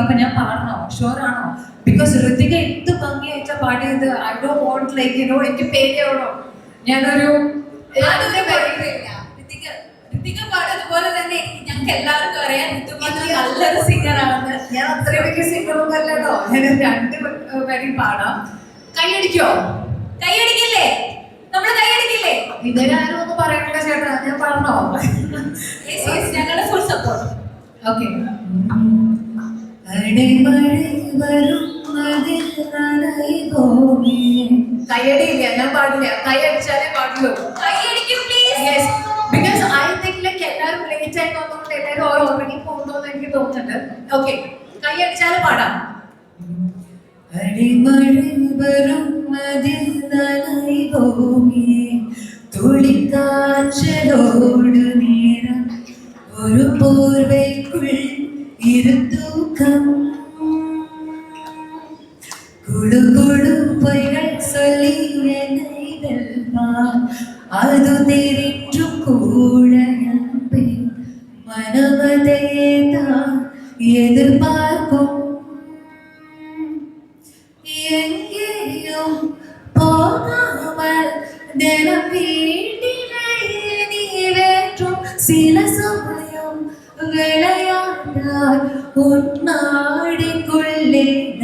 അപ്പൊ ഞാൻ പാടണോ? ഷുവർ ആണോ ബിക്കോസ് ഋതിക എന്ത് ഭംഗിയായിട്ടാ പാടിയത്. I do won't like you know എനിക്ക് പേടിയാവണോ ഞാനൊരു. ഋതിക തന്നെ ഞങ്ങൾക്ക് എല്ലാവർക്കും അറിയാം. നല്ലൊരു ഞാൻ വലിയ അല്ലല്ലോ ഞാൻ രണ്ട് വരി പാടാം. കൈയടിക്കോ? കൈയടിക്കില്ലേ? നമ്മൾ കൈയടിക്കില്ലേ? ഇവരാരും ഒന്നും പറയണില്ല ചേട്ടാ. ഞാൻ പറഞ്ഞോ ഞങ്ങളുടെ ഫുൾ സപ്പോർട്ട് ഓക്കെ അടിമഴ വരുന്നതിൽ നനയുമോമേ. കയ്യടിയില്ല ഞാൻ പാടില്ല. കൈയടിച്ചാലേ പാടുള്ളൂ. കൈയടിക്കും please yes because I think like എല്ലാവരും ലേറ്റ് ആയി വന്നുകൊണ്ട് എല്ലാവരും ഓരോ ഉറങ്ങി പോകുന്നു എനിക്ക് തോന്നുന്നുണ്ട്. ഓക്കെ കൈയടിച്ചാലും പാടാം. അടിമഴ വരുന്നതിൽ നനയുമോമേ. തുളിക്കാച്ചലോട് നേരം ഒരു പോർവയ്ക്കുൾ கொடுகொடுப்பைகள் சொல்லி நினைதல்வார் அது தெரிற்று கூட மனமதையே தான் எதிர்பார்க்கும் எங்கேயும் போகாமல் தினம் வீட்டிலேயே நீ வேற்றும் சில சமயம் விளையாட்டார் உன் நாடிக்குள்ளே